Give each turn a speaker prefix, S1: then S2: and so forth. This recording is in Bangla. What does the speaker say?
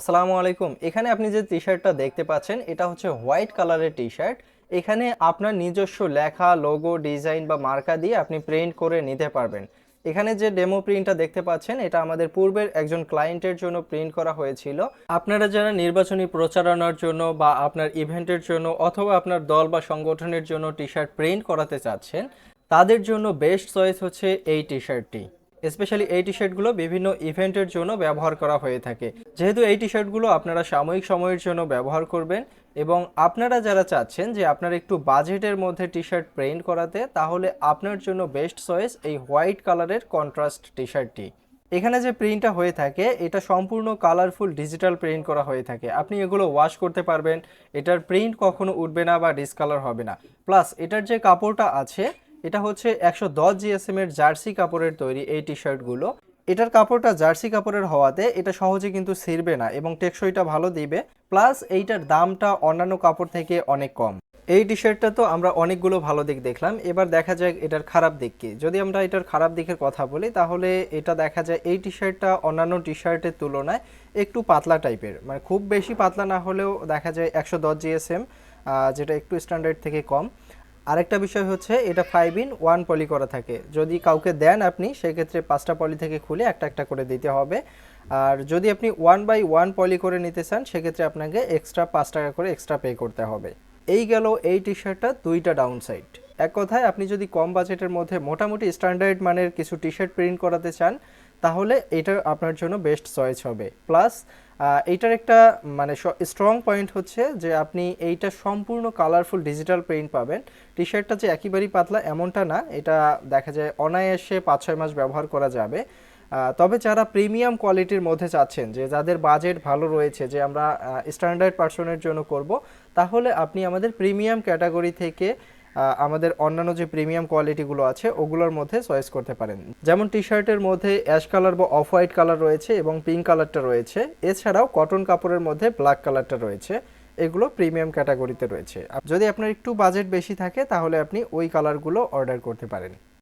S1: আসসালামু আলাইকুম। এখানে আপনি যে টি শার্টটা দেখতে পাচ্ছেন, এটা হচ্ছে হোয়াইট কালারের টি শার্ট এখানে আপনার নিজস্ব লেখা লোগো ডিজাইন বা মার্কা দিয়ে আপনি প্রিন্ট করে নিতে পারবেন। এখানে যে ডেমো প্রিন্টটা দেখতে পাচ্ছেন, এটা আমাদের পূর্বের একজন ক্লায়েন্টের জন্য প্রিন্ট করা হয়েছিল। আপনারা যারা নির্বাচনী প্রচারণার জন্য বা আপনার ইভেন্টের জন্য অথবা আপনার দল বা সংগঠনের জন্য টি শার্ট প্রিন্ট করাতে চাচ্ছেন, তাদের জন্য বেস্ট চয়েস হচ্ছে এই টি শার্টটি স্পেশালি এই টি শার্টগুলো বিভিন্ন ইভেন্টের জন্য ব্যবহার করা হয়ে থাকে। যেহেতু এই টি শার্টগুলো আপনারা সাময়িক সময়ের জন্য ব্যবহার করবেন এবং আপনারা যারা চাচ্ছেন যে আপনার একটু বাজেটের মধ্যে টি শার্ট প্রিন্ট করাতে, তাহলে আপনার জন্য বেস্ট চয়েস এই হোয়াইট কালারের কন্ট্রাস্ট টি। শার্টটি এখানে যে প্রিন্টটা হয়ে থাকে, এটা সম্পূর্ণ কালারফুল ডিজিটাল প্রিন্ট করা হয়ে থাকে। আপনি এগুলো ওয়াশ করতে পারবেন, এটার প্রিন্ট কখনো উঠবে না বা ডিসকালার হবে না। প্লাস এটার যে কাপড়টা আছে এটা হচ্ছে একশো দশ জিএসএম এর জার্সি কাপড়ের তৈরি এই টি শার্টগুলো এটার কাপড়টা জার্সি কাপড়ের হওয়াতে এটা সহজে কিন্তু ছিঁড়বে না এবং টেকসইটা ভালো দিবে। প্লাস এইটার দামটা অন্যান্য কাপড় থেকে অনেক কম। এই টি শার্টটা তো আমরা অনেকগুলো ভালো দিক দেখলাম। এবার দেখা যাক এটার খারাপ দিক কি। যদি আমরা এটার খারাপ দিকের কথা বলি, তাহলে এটা দেখা যায় এই টি শার্টটা অন্যান্য টি শার্টের তুলনায় একটু পাতলা টাইপের। মানে খুব বেশি পাতলা না হলেও দেখা যায় একশো দশ জিএসএম যেটা একটু স্ট্যান্ডার্ড থেকে কম। আরেকটা বিষয় হচ্ছে এটা ফাইভ ইন ওয়ান পলি করা থাকে। যদি কাউকে দেন আপনি, সেক্ষেত্রে পাঁচটা পলি থেকে খুলে একটা একটা করে দিতে হবে। আর যদি আপনি ওয়ান বাই ওয়ান পলি করে নিতে চান, সেক্ষেত্রে আপনাকে এক্সট্রা পাঁচ টাকা করে এক্সট্রা পে করতে হবে। এই গেল এই টি শার্টটা দুইটা ডাউন সাইড এক কথায় আপনি যদি কম বাজেটের মধ্যে মোটামুটি স্ট্যান্ডার্ড মানের কিছু টি শার্ট প্রিন্ট করাতে চান তাহলে এটা আপনার জন্য বেস্ট চয়েস হবে। প্লাস এইটার একটা মানে স্ট্রং পয়েন্ট হচ্ছে যে আপনি এইটা সম্পূর্ণ কালারফুল ডিজিটাল প্রিন্ট পাবেন। টি শার্টটা যে একেবারেই পাতলা এমনটা না, এটা দেখা যায় অনায়াসে পাঁচ ছয় মাস ব্যবহার করা যাবে। তবে যারা প্রিমিয়াম কোয়ালিটির মধ্যে চাচ্ছেন, যে যাদের বাজেট ভালো রয়েছে, যে আমরা স্ট্যান্ডার্ড পার্সনের জন্য করব, তাহলে আপনি আমাদের প্রিমিয়াম ক্যাটাগরি থেকে আমাদের অন্যান্য যে প্রিমিয়াম কোয়ালিটিগুলো আছে, ওগুলোর মধ্যে চয়েস করতে পারেন। যেমন টি শার্টের মধ্যে অ্যাশ কালার বা অফ হোয়াইট কালার রয়েছে এবং পিঙ্ক কালারটা রয়েছে। এছাড়াও কটন কাপড়ের মধ্যে ব্ল্যাক কালারটা রয়েছে। এগুলো প্রিমিয়াম ক্যাটাগরিতে রয়েছে। যদি আপনার একটু বাজেট বেশি থাকে, তাহলে আপনি ওই কালারগুলো অর্ডার করতে পারেন।